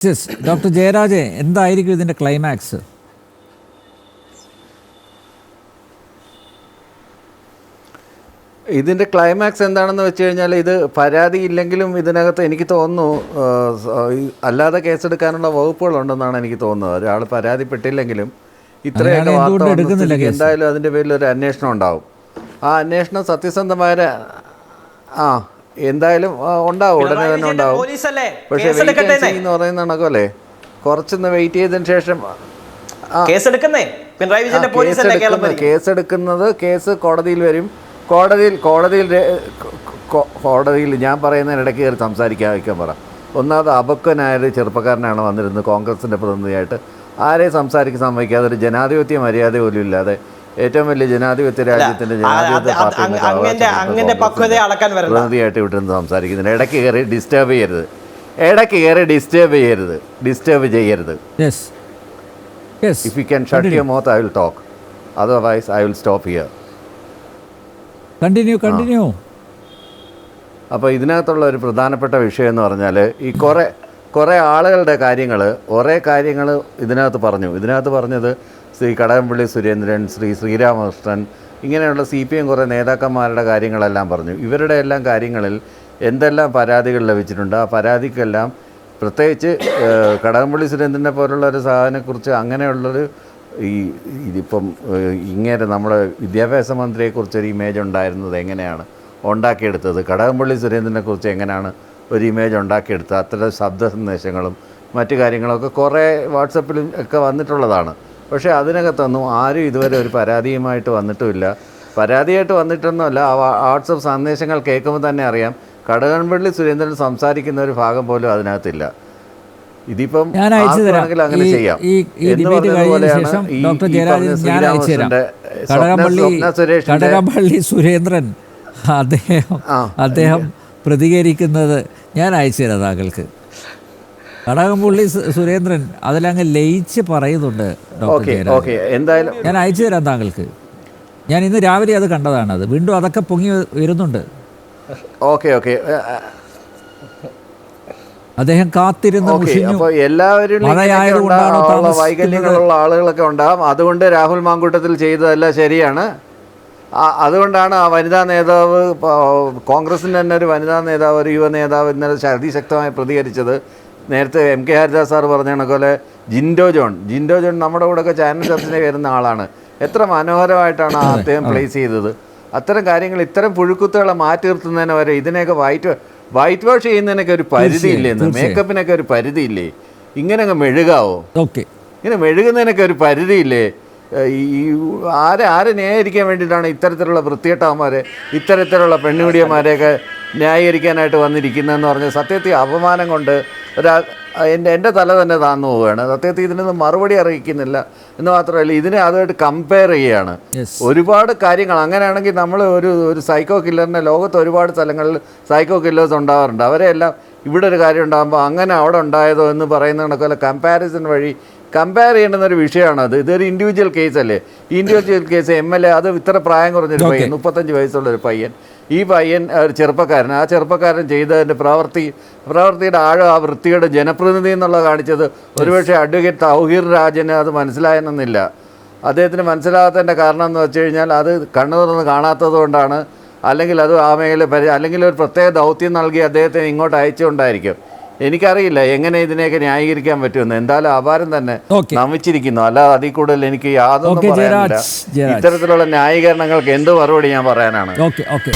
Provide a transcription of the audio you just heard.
Yes doctor ജയരാജെ എന്തായിരിക്കും ഇതിന്റെ climax ഇതിന്റെ ക്ലൈമാക്സ് എന്താണെന്ന് വെച്ച് കഴിഞ്ഞാൽ ഇത് പരാതി ഇല്ലെങ്കിലും ഇതിനകത്ത് എനിക്ക് തോന്നുന്നു അല്ലാതെ കേസെടുക്കാനുള്ള വകുപ്പുകളുണ്ടെന്നാണ് എനിക്ക് തോന്നുന്നത്. ഒരാൾ പരാതിപ്പെട്ടില്ലെങ്കിലും ഇത്രയൊക്കെ വാർത്ത? എന്തായാലും അതിന്റെ പേരിൽ ഒരു അന്വേഷണം ഉണ്ടാവും. ആ അന്വേഷണം സത്യസന്ധമായ ആ എന്തായാലും ഉണ്ടാവും. ഉടനെ തന്നെ ഉണ്ടാവും? പക്ഷേ എന്ന് പറയുന്ന കണക്കല്ലേ? കുറച്ചൊന്ന് വെയിറ്റ് ചെയ്തതിന് ശേഷം ആ കേസെടുക്കുന്നേ പിണറായി വിജയന്റെ പോലീസ്? കേസെടുക്കുന്നത് കേസ് കോടതിയിൽ വരും. കോടതിയിൽ കോടതിയിൽ കോടതിയിൽ ഞാൻ പറയുന്നതിനിടയ്ക്ക് കയറി സംസാരിക്കാതിരിക്കാൻ പറ. ഒന്നാമത് അബക്കനായൊരു ചെറുപ്പക്കാരനാണ് വന്നിരുന്നത് കോൺഗ്രസിന്റെ പ്രതിനിധിയായിട്ട്. ആരെയും സംസാരിക്കാൻ സമ്മതിക്കാതെ ഒരു ജനാധിപത്യ മര്യാദ പോലും ഇല്ലാതെ ഏറ്റവും വലിയ ജനാധിപത്യ രാജ്യത്തിന്റെ ജനാധിപത്യ പാർട്ടി പക്വതയെ അളക്കാൻ പ്രതിനിധിയായിട്ട് ഇവിടുന്ന് സംസാരിക്കുന്നില്ല. ഇടയ്ക്ക് കയറി ഡിസ്റ്റർബ് ചെയ്യരുത്. ഇടയ്ക്ക് കയറി ഡിസ്റ്റർബ് ചെയ്യരുത്. ഡിസ്റ്റർബ് ചെയ്യരുത്. Yes yes can shut can mouth I will talk otherwise I will stop here stop here. Continue continue അപ്പോൾ ഇതിനകത്തുള്ള ഒരു പ്രധാനപ്പെട്ട വിഷയം എന്ന് പറഞ്ഞാൽ ഈ കുറേ കുറേ ആളുകളുടെ കാര്യങ്ങൾ കുറേ കാര്യങ്ങൾ ഇതിനകത്ത് പറഞ്ഞു. ഇതിനകത്ത് പറഞ്ഞത് ശ്രീ കടകംപള്ളി സുരേന്ദ്രൻ ശ്രീ ശ്രീരാമകൃഷ്ണൻ ഇങ്ങനെയുള്ള സി പി എം കുറേ നേതാക്കന്മാരുടെ കാര്യങ്ങളെല്ലാം പറഞ്ഞു. ഇവരുടെ എല്ലാം കാര്യങ്ങളിൽ എന്തെല്ലാം പരാതികൾ ലഭിച്ചിട്ടുണ്ട്? ആ പരാതിക്കെല്ലാം പ്രത്യേകിച്ച് കടകംപള്ളി സുരേന്ദ്രനെ പോലുള്ള ഒരു സാധനത്തെക്കുറിച്ച് അങ്ങനെയുള്ളൊരു ഈ ഇതിപ്പം ഇങ്ങനെ നമ്മുടെ വിദ്യാഭ്യാസ മന്ത്രിയെക്കുറിച്ചൊരു ഇമേജ് ഉണ്ടായിരുന്നത് എങ്ങനെയാണ് ഉണ്ടാക്കിയെടുത്തത്? കടകംപള്ളി സുരേന്ദ്രനെക്കുറിച്ച് എങ്ങനെയാണ് ഒരു ഇമേജ് ഉണ്ടാക്കിയെടുത്തത്? അത്തരം ശബ്ദ സന്ദേശങ്ങളും മറ്റു കാര്യങ്ങളൊക്കെ കുറേ വാട്സപ്പിലും ഒക്കെ വന്നിട്ടുള്ളതാണ്. പക്ഷേ അതിനകത്തൊന്നും ആരും ഇതുവരെ ഒരു പരാതിയുമായിട്ട് വന്നിട്ടുമില്ല. പരാതിയായിട്ട് വന്നിട്ടൊന്നുമല്ല ആ വാട്സപ്പ് സന്ദേശങ്ങൾ കേൾക്കുമ്പോൾ തന്നെ അറിയാം. കടകൺപള്ളി സുരേന്ദ്രൻ സംസാരിക്കുന്ന ഒരു ഭാഗം പോലും അതിനകത്തില്ല. ഇതിപ്പം ഞാൻ അയച്ചു തരാം. അങ്ങനെ ചെയ്യാം. ഡോക്ടർ ജയരാജൻ ഞാൻ അയച്ചു തരാം. കടകംപള്ളി കടകംപള്ളി സുരേന്ദ്രൻ അദ്ദേഹം അദ്ദേഹം പ്രതികരിക്കുന്നത് ഞാൻ അയച്ചു തരാം താങ്കൾക്ക്. കടകംപള്ളി സുരേന്ദ്രൻ അതിലങ്ങ് ലയിച്ച് പറയുന്നുണ്ട് ഡോക്ടർ എന്തായാലും ഞാൻ അയച്ചു തരാം താങ്കൾക്ക്. ഞാൻ ഇന്ന് രാവിലെ അത് കണ്ടതാണ് അത്. വീണ്ടും അതൊക്കെ പൊങ്ങി വരുന്നുണ്ട്. Okay okay. അദ്ദേഹം കാത്തിരുന്ന് എല്ലാവരും? വൈകല്യങ്ങളുള്ള ആളുകളൊക്കെ ഉണ്ടാകും അതുകൊണ്ട് രാഹുൽ മാങ്കൂട്ടത്തിൽ ചെയ്തതല്ല ശരിയാണ്. അതുകൊണ്ടാണ് ആ വനിതാ നേതാവ് കോൺഗ്രസിന് കോൺഗ്രസിന്റെ തന്നെ ഒരു വനിതാ നേതാവ് ഒരു യുവ നേതാവ് ഇന്നലെ അതിശക്തമായി പ്രതികരിച്ചത്. നേരത്തെ എം കെ ഹരിദാസ് സാർ പറഞ്ഞ കണക്കോലെ ജിൻഡോ ജോൺ. ജിൻഡോ ജോൺ നമ്മുടെ കൂടെയൊക്കെ ചാനൽ ചർച്ചയിൽ വരുന്ന ആളാണ്. എത്ര മനോഹരമായിട്ടാണ് ആ അദ്ദേഹം പ്ലേസ് ചെയ്തത്. അത്തരം കാര്യങ്ങൾ ഇത്തരം പുഴുക്കുത്തുകളെ മാറ്റി നിർത്തുന്നതിന് വരെ ഇതിനെയൊക്കെ വൈറ്റ് വൈറ്റ് വാഷ് ചെയ്യുന്നതിനൊക്കെ ഒരു പരിധി ഇല്ലെന്ന്. മേക്കപ്പിനൊക്കെ ഒരു പരിധി ഇല്ലേ ഇങ്ങനെ അങ്ങ് മെഴുകാവോ? ഓക്കെ. ഇങ്ങനെ മെഴുകുന്നതിനൊക്കെ ഒരു പരിധിയില്ലേ? ഇല്ലേ ഈ ഈ ആരെ ആരെ ന്യായീകരിക്കാൻ വേണ്ടിയിട്ടാണ് ഇത്തരത്തിലുള്ള വൃത്തികെട്ടവന്മാരെ ഇത്തരത്തിലുള്ള പെണ്ണുപിടിയന്മാരെയൊക്കെ ന്യായീകരിക്കാനായിട്ട് വന്നിരിക്കുന്നതെന്ന് പറഞ്ഞ് സത്യത്തിൽ അപമാനം കൊണ്ട് ഒരാ എന്റെ എന്റെ തല തന്നെ താന്നു പോവുകയാണ്. സത്യത്തിൽ ഇതിനൊന്നും മറുപടി അറിയിക്കുന്നില്ല എന്ന് മാത്രമല്ല ഇതിനെ അതുമായിട്ട് കമ്പയർ ചെയ്യുകയാണ്. ഒരുപാട് കാര്യങ്ങൾ. അങ്ങനെയാണെങ്കിൽ നമ്മൾ ഒരു ഒരു സൈക്കോ കില്ലറിനെ ലോകത്ത് ഒരുപാട് സ്ഥലങ്ങളിൽ സൈക്കോ കില്ലേഴ്സ് ഉണ്ടാവാറുണ്ട്. അവരെല്ലാം ഇവിടെ ഒരു കാര്യം ഉണ്ടാകുമ്പോൾ അങ്ങനെ അവിടെ ഉണ്ടായതോ എന്ന് പറയുന്ന കണക്കല്ല കമ്പാരിസൺ വഴി കമ്പയർ ചെയ്യേണ്ടുന്ന ഒരു വിഷയമാണ് അത്. ഇതൊരു ഇൻഡിവിജ്വൽ കേസ് അല്ലേ? ഈ individual case M L A അത് ഇത്ര പ്രായം കുറഞ്ഞൊരു. പയ്യൻ മുപ്പത്തഞ്ച് വയസ്സുള്ള ഒരു പയ്യൻ. ഈ പയ്യൻ ഒരു ചെറുപ്പക്കാരൻ. ആ ചെറുപ്പക്കാരൻ ചെയ്തതിന്റെ പ്രവൃത്തി പ്രവൃത്തിയുടെ ആഴം ആ വൃത്തിയുടെ ജനപ്രതിനിധി എന്നുള്ളത് കാണിച്ചത് ഒരുപക്ഷെ അഡ്വക്കേറ്റ് തൗഹീർ രാജന് അത് മനസ്സിലായെന്നില്ല അദ്ദേഹത്തിന് മനസ്സിലാകാത്തതിന്റെ കാരണം എന്ന് വെച്ച് കഴിഞ്ഞാൽ അത് കണ്ണു തുറന്ന് കാണാത്തത് കൊണ്ടാണ്. അല്ലെങ്കിൽ അത് ആ മേഖല അല്ലെങ്കിൽ ഒരു പ്രത്യേക ദൗത്യം നൽകി അദ്ദേഹത്തെ ഇങ്ങോട്ട് അയച്ചുകൊണ്ടായിരിക്കും. എനിക്കറിയില്ല എങ്ങനെ ഇതിനെയൊക്കെ ന്യായീകരിക്കാൻ പറ്റുമെന്ന്. എന്തായാലും അപാരം തന്നെ. നമിച്ചിരിക്കുന്നു. അല്ലാതെ അതിൽ കൂടുതൽ എനിക്ക് യാതൊന്നും പറയാനില്ല. ഇത്തരത്തിലുള്ള ന്യായീകരണങ്ങൾക്ക് എന്ത് മറുപടി ഞാൻ പറയാനാണ്. Okay okay.